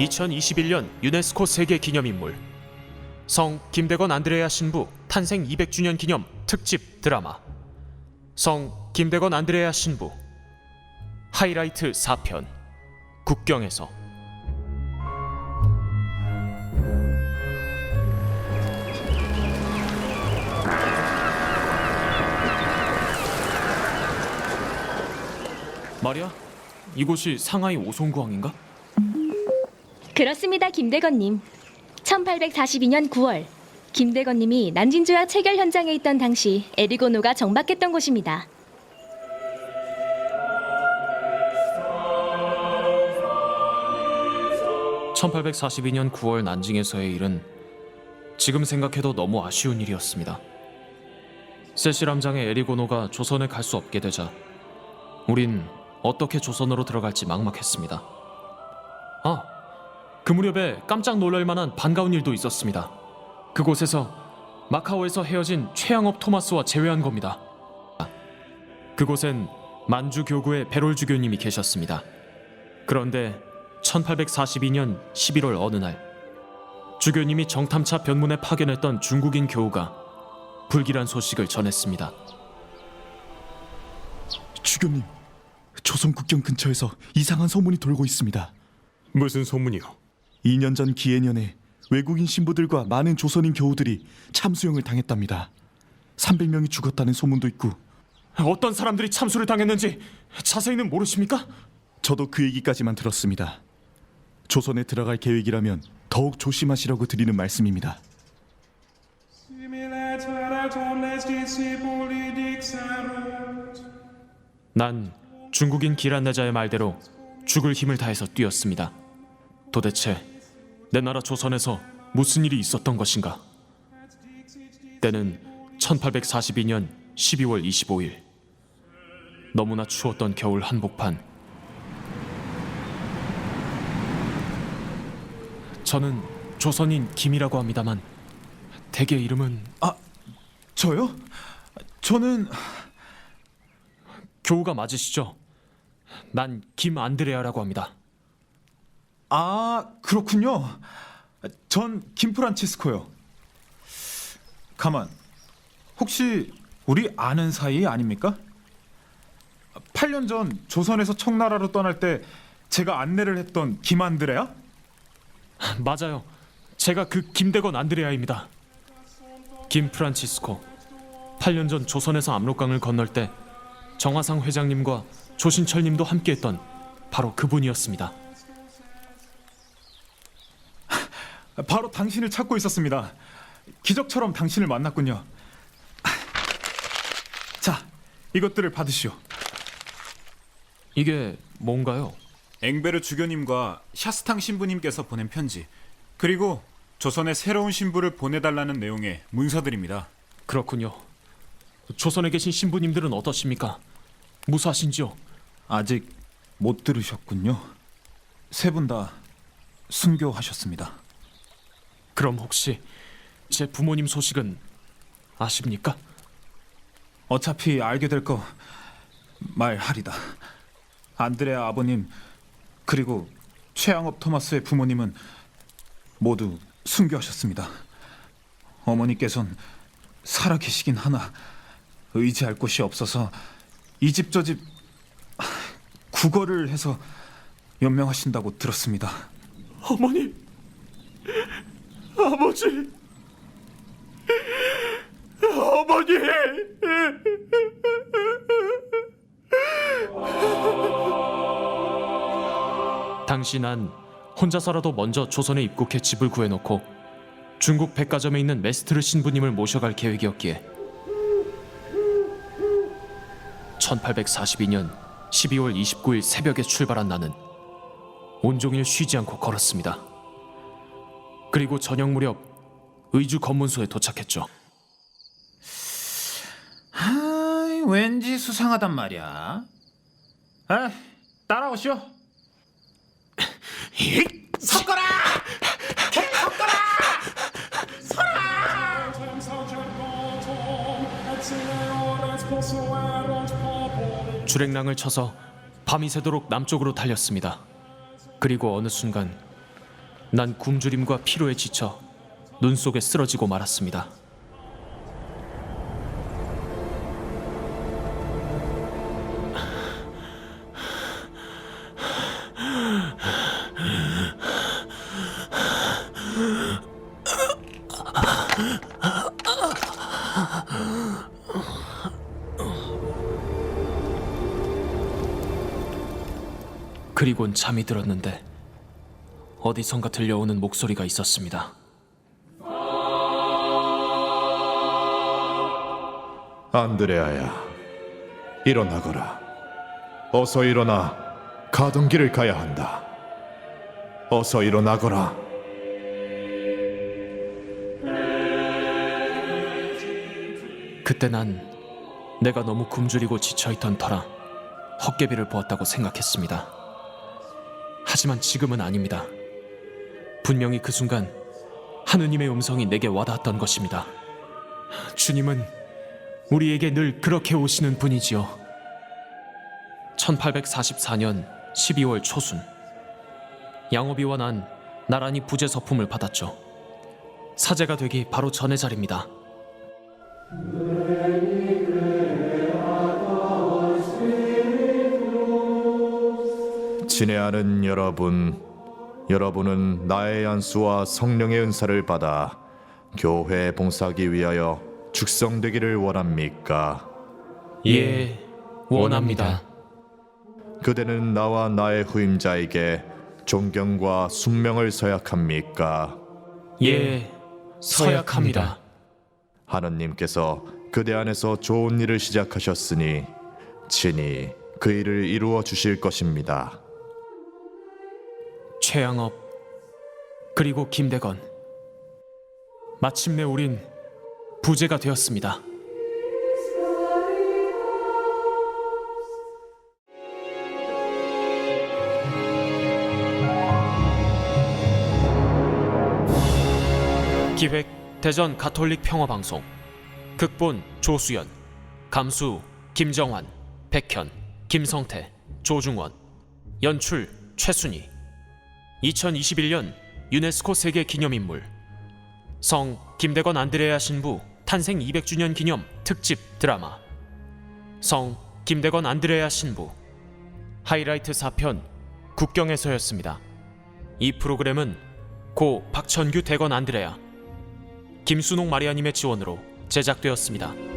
2021년 유네스코 세계 기념인물. 성 김대건 안드레아 신부 탄생 200주년 기념 특집 드라마. 성 김대건 안드레아 신부. 하이라이트 4편. 국경에서. 마리아, 이곳이 상하이 오송구항인가? 그렇습니다, 김대건님. 1842년 9월, 김대건님이 난징조약 체결 현장에 있던 당시 에리고노가 정박했던 곳입니다. (1842년 9월) 난징에서의 일은 지금 생각해도 너무 아쉬운 일이었습니다 세시람장의 에리고노가 조선에 갈 수 없게 되자 우린 어떻게 조선으로 들어갈지 막막했습니다 아, 그 무렵에 깜짝 놀랄 만한 반가운 일도 있었습니다 그곳에서 마카오에서 헤어진 최양업 토마스와 재회한 겁니다 그곳엔 만주 교구의 베롤 주교님이 계셨습니다 그런데 1842년 11월 어느 날 주교님이 정탐차 변문에 파견했던 중국인 교우가 불길한 소식을 전했습니다. 주교님, 조선 국경 근처에서 이상한 소문이 돌고 있습니다. 무슨 소문이요? 2년 전 기해년에 외국인 신부들과 많은 조선인 교우들이 참수형을 당했답니다. 300명이 죽었다는 소문도 있고 어떤 사람들이 참수를 당했는지 자세히는 모르십니까? 저도 그 얘기까지만 들었습니다. 조선에 들어갈 계획이라면 더욱 조심하시라고 드리는 말씀입니다. 난 중국인 기란내자의 말대로 죽을 힘을 다해서 뛰었습니다. 도대체 내 나라 조선에서 무슨 일이 있었던 것인가? 때는 1842년 12월 25일. 너무나 추웠던 겨울 한복판. 저는 조선인 김이라고 합니다만 대개 이름은 저요? 저는 교우가 맞으시죠? 난 김안드레아라고 합니다. 아 그렇군요. 전 김프란치스코요. 가만. 혹시 우리 아는 사이 아닙니까? 8년 전 조선에서 청나라로 떠날 때 제가 안내를 했던 김안드레야? 맞아요. 제가 그 김대건 안드레아입니다. 김 프란치스코. 8년 전 조선에서 압록강을 건널 때 정화상 회장님과 조신철님도 함께했던 바로 그분이었습니다. 바로 당신을 찾고 있었습니다. 기적처럼 당신을 만났군요. 자, 이것들을 받으시오. 이게 뭔가요? 앵베르 주교님과 샤스탕 신부님께서 보낸 편지 그리고 조선의 새로운 신부를 보내달라는 내용의 문서들입니다. 그렇군요. 조선에 계신 신부님들은 어떠십니까? 무사하신지요? 아직 못 들으셨군요. 세 분 다 순교하셨습니다. 그럼 혹시 제 부모님 소식은 아십니까? 어차피 알게 될 거 말하리다. 안드레아 아버님 그리고 최양업 토마스의 부모님은 모두 순교하셨습니다. 어머니께선 살아 계시긴 하나 의지할 곳이 없어서 이 집 저집 구걸을 해서 연명하신다고 들었습니다. 어머니, 아버지, 어머니. 당시 난 혼자서라도 먼저 조선에 입국해 집을 구해놓고 중국 백화점에 있는 메스트르 신부님을 모셔갈 계획이었기에 1842년 12월 29일 새벽에 출발한 나는 온종일 쉬지 않고 걸었습니다. 그리고 저녁 무렵 의주 검문소에 도착했죠. 아, 왠지 수상하단 말이야. 아, 따라오시오. 섞어라! 주랭랑을 쳐서 밤이 새도록 남쪽으로 달렸습니다. 그리고 어느 순간 난 굶주림과 피로에 지쳐 눈 속에 쓰러지고 말았습니다. 그리곤 잠이 들었는데 어디선가 들려오는 목소리가 있었습니다. 안드레아야, 일어나거라. 어서 일어나 가던 길을 가야 한다. 어서 일어나거라. 그때 난 내가 너무 굶주리고 지쳐있던 터라 헛개비를 보았다고 생각했습니다. 하지만 지금은 아닙니다. 분명히 그 순간 하느님의 음성이 내게 와닿았던 것입니다. 주님은 우리에게 늘 그렇게 오시는 분이지요. 1844년 12월 초순 양호비와 난 나란히 부재 서품을 받았죠. 사제가 되기 바로 전의 자리입니다. 친애하는 여러분, 여러분은 나의 안수와 성령의 은사를 받아 교회 봉사하기 위하여 축성되기를 원합니까? 예, 원합니다. 그대는 나와 나의 후임자에게 존경과 순명을 서약합니까? 예, 서약합니다. 하느님께서 그대 안에서 좋은 일을 시작하셨으니 친히 그 일을 이루어 주실 것입니다. 최양업 그리고 김대건. 마침내 우린 부재가 되었습니다. 기획 대전 가톨릭 평화방송. 극본 조수연. 감수 김정환. 백현 김성태 조중원. 연출 최순희 2021년 유네스코 세계 기념인물 성 김대건 안드레아 신부 탄생 200주년 기념 특집 드라마 성 김대건 안드레아 신부 하이라이트 4편 국경에서였습니다. 이 프로그램은 고 박천규 대건 안드레아 김순옥 마리아님의 지원으로 제작되었습니다.